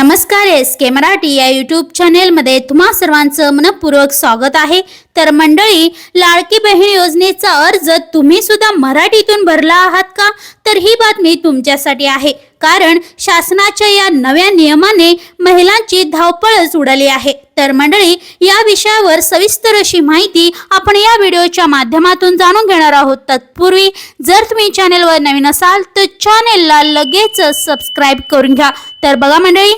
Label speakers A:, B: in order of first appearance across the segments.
A: नमस्कार एस के मराठी या यूट्यूब चॅनेलमध्ये तुम्हा सर्वांचं मनपूर्वक स्वागत आहे. तर मंडळी लाडकी बहीण योजनेचा अर्ज तुम्ही सुद्धा मराठीतून भरला आहात का? तर ही बातमी तुमच्यासाठी आहे. कारण शासनाच्या या नव्या नियमाने महिलांची धावपळच उडाली आहे. तर मंडळी या विषयावर सविस्तर अशी माहिती आपण या व्हिडिओच्या माध्यमातून जाणून घेणार आहोत. तत्पूर्वी जर तुम्ही चॅनेलवर नवीन असाल तर चॅनेलला लगेच सबस्क्राईब करून घ्या. तर बघा मंडळी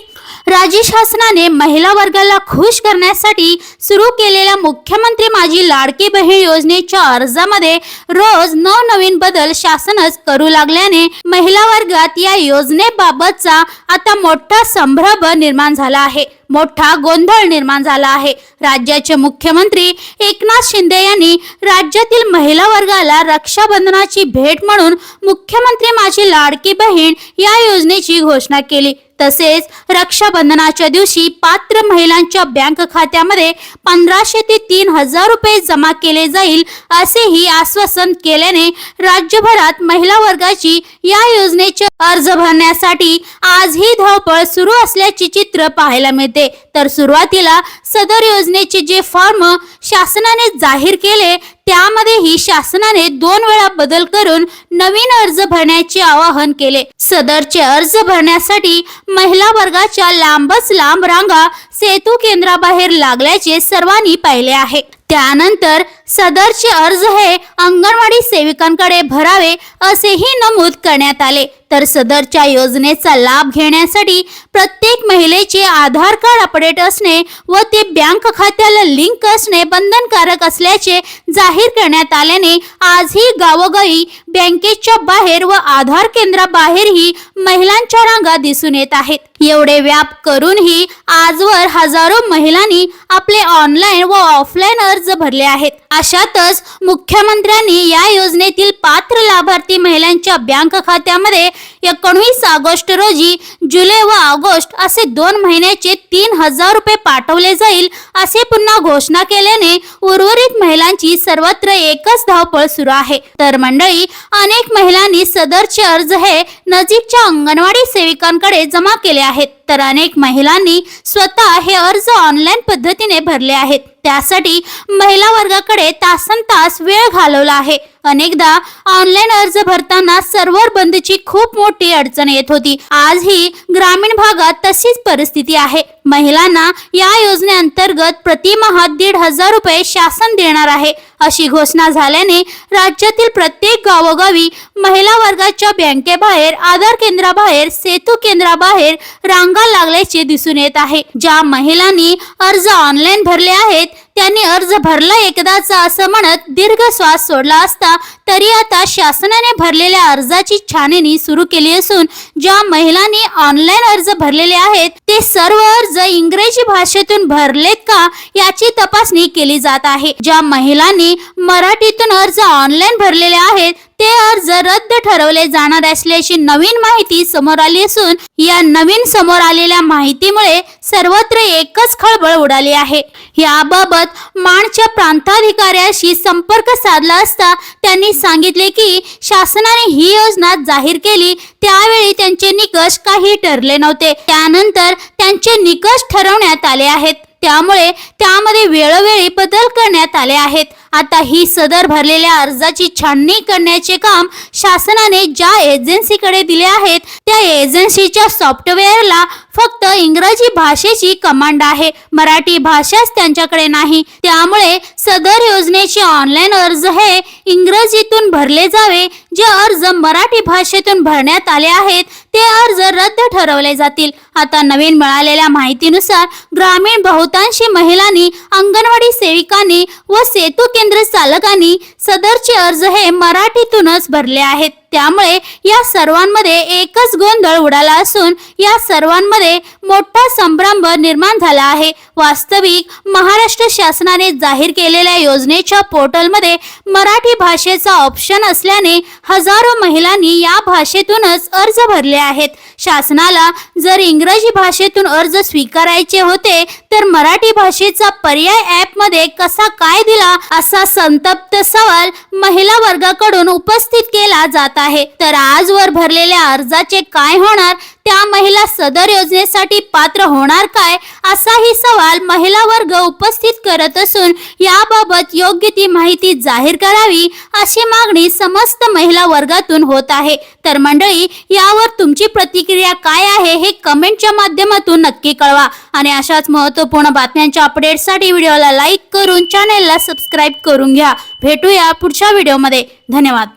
A: राज्य शासनाने महिला वर्गाला खुश करण्यासाठी सुरू केलेल्या मुख्यमंत्री माझी लाडकी बहीण योजनेच्या अर्जामध्ये रोज नवनवीन बदल शासनच करू लागल्याने महिला वर्गात या योजनेबाबतचा आता मोठा संभ्रम निर्माण झाला आहे. मोठा गोंधळ निर्माण झाला आहे. राज्याचे मुख्यमंत्री एकनाथ शिंदे यांनी राज्यातील महिला वर्गाला रक्षाबंधनाची भेट म्हणून मुख्यमंत्री माझी लाडकी बहीण या योजनेची घोषणा केली. तसेच रक्षाबंधनाच्या दिवशी पात्र महिलांच्या बँक खात्यामध्ये पंधराशे ते तीन हजार रुपये जमा केले जाईल असेही आश्वासन केल्याने राज्यभरात महिला वर्गाची या योजनेचे अर्ज भरण्यासाठी आजही धावपळ सुरू असल्याचे चित्र पाहायला मिळते. तर सुरुवातीला सदर योजनेचे जे फॉर्म शासनाने जाहीर केले त्यामध्येही शासनाने दोन वेळा बदल करून नवीन अर्ज भरण्याचे आवाहन केले. सदरचे अर्ज भरण्यासाठी महिला वर्गाच्या लांबच लांब रांगा सेतू केंद्राबाहेर लागल्याचे सर्वांनी पाहिले आहे. त्यानंतर सदरचे अर्ज हे अंगणवाडी सेविकांकडे भरावे असेही नमूद करण्यात आले. तर सदरच्या योजनेचा लाभ घेण्यासाठी प्रत्येक महिलेचे आधार कार्ड अपडेट असणे व ते बँक खात्याला लिंक असणे बंधनकारक असल्याचे जाहीर करण्यात आल्याने आजही गावोगावी बँकेच्या बाहेर व आधार केंद्राबाहेरही महिलांच्या रांगा दिसून येत आहेत. एवढे व्याप करूनही आजवर हजारो महिलांनी आपले ऑनलाईन व ऑफलाईन अर्ज भरले आहेत. अशातच मुख्यमंत्र्यांनी या योजनेतील पात्र लाभार्थी महिलांच्या बँक खात्यामध्ये एकोणवीस ऑगस्ट रोजी जुलै व ऑगस्ट असे दोन महिन्याचे तीन हजार रुपये पाठवले जाईल असे पुन्हा घोषणा केल्याने उर्वरित महिलांची सर्वत्र एकच धावपळ सुरू आहे. तर मंडळी अनेक महिलांनी सदरचे अर्ज हे नजीकच्या अंगणवाडी सेविकांकडे जमा केले आहेत. तर अनेक महिलांनी स्वतः हे अर्ज ऑनलाईन पद्धतीने भरले आहेत. त्यासाठी महिला वर्गाकडे तासन तास वेळ घालवला आहे. अनेकदा ऑनलाईन अर्ज भरताना सर्व्हर बंदची खूप मोठी अडचण येत होती. आजही ग्रामीण भागात तशीच परिस्थिती आहे. महिलांना या योजनेअंतर्गत प्रतिमाह दीड हजार रुपये शासन देणार आहे. अशी घोषणा झाल्याने राज्यातील प्रत्येक गावोगावी महिला वर्गाच्या बँकेबाहेर आधार केंद्राबाहेर सेतू केंद्राबाहेर रांगा लागल्याचे दिसून येत आहे. ज्या महिलांनी अर्ज ऑनलाईन भरले आहेत त्यांनी अर्ज भरला एकदाचा असं म्हणत दीर्घ श्वास सोडला असता तरी आता शासनाने भरलेल्या अर्जाची छाननी सुरू केली असून ज्या महिलांनी ऑनलाईन अर्ज भरलेले आहेत ते सर्व अर्ज इंग्रजी भाषेतून भरलेत का याची तपासणी केली जात आहे. ज्या महिलांनी मराठीतून अर्ज ऑनलाईन भरलेले आहेत ते अर्ज रद्द ठरवले जाणार असल्याची नवीन माहिती समोर आली असून या नवीन समोर आलेल्या माहितीमुळे सर्वत्र एकच खळबळ उडाली आहे. याबाबत माणच्या प्रांताधिकाऱ्याशी संपर्क साधला असता त्यांनी सांगितले की शासनाने ही योजना जाहीर केली त्यावेळी त्यांचे निकष काही ठरले नव्हते. त्यानंतर त्यांचे निकष ठरवण्यात आले आहेत. त्यामुळे त्यामध्ये वेळोवेळी बदल करण्यात आले आहेत. आता ही सदर भरलेल्या अर्जाची छाननी करण्याचे काम शासनाने ज्या एजन्सीकडे दिले आहेत त्या एजन्सीच्या सॉफ्टवेअरला फक्त इंग्रजी भाषेची कमांड आहे. मराठी भाषाच त्यांच्याकडे नाही. त्यामुळे सदर योजनेचे ऑनलाईन अर्ज हे इंग्रजीतून भरले जावे जे अर्ज मराठी भाषेतून भरण्यात आले आहेत ते अर्ज रद्द ठरवले जातील. आता नवीन मिळालेल्या माहितीनुसार ग्रामीण बहुतांशी महिलांनी अंगणवाडी सेविकांनी व सेतू केंद्र चालकांनी सदरचे अर्ज हे मराठीतूनच भरले आहेत. त्यामुळे या सर्वांमध्ये एकच गोंधळ उडाला असून या सर्वांमध्ये मोठा संभ्रम निर्माण झाला आहे. वास्तविक महाराष्ट्र शासनाने जाहीर केलेल्या योजनेच्या पोर्टलमध्ये मराठी भाषेचा ऑप्शन असल्याने हजारो महिलांनी या भाषेतूनच अर्ज भरले आहेत. शासनाला जर इंग्रजी भाषेतून अर्ज स्वीकारायचे होते तर मराठी भाषेचा पर्याय ऍपमध्ये कसा काय दिला असा संतप्त सवाल महिला वर्गाकडून उपस्थित केला जात आहे. तर आजवर भरलेल्या अर्जाचे काय होणार त्या महिला सदर योजनेसाठी पात्र होणार काय असाही सवाल महिला वर्ग उपस्थित करत असून याबाबत योग्य ती माहिती जाहीर करावी अशी मागणी समस्त महिला वर्गातून होत आहे. तर मंडळी यावर तुमची प्रतिक्रिया काय आहे हे कमेंटच्या माध्यमातून नक्की कळवा. आणि अशाच महत्त्वपूर्ण बातम्यांच्या अपडेटसाठी व्हिडिओला लाईक करून चॅनेलला सबस्क्राईब करून घ्या. भेटूया पुढच्या व्हिडिओमध्ये. धन्यवाद.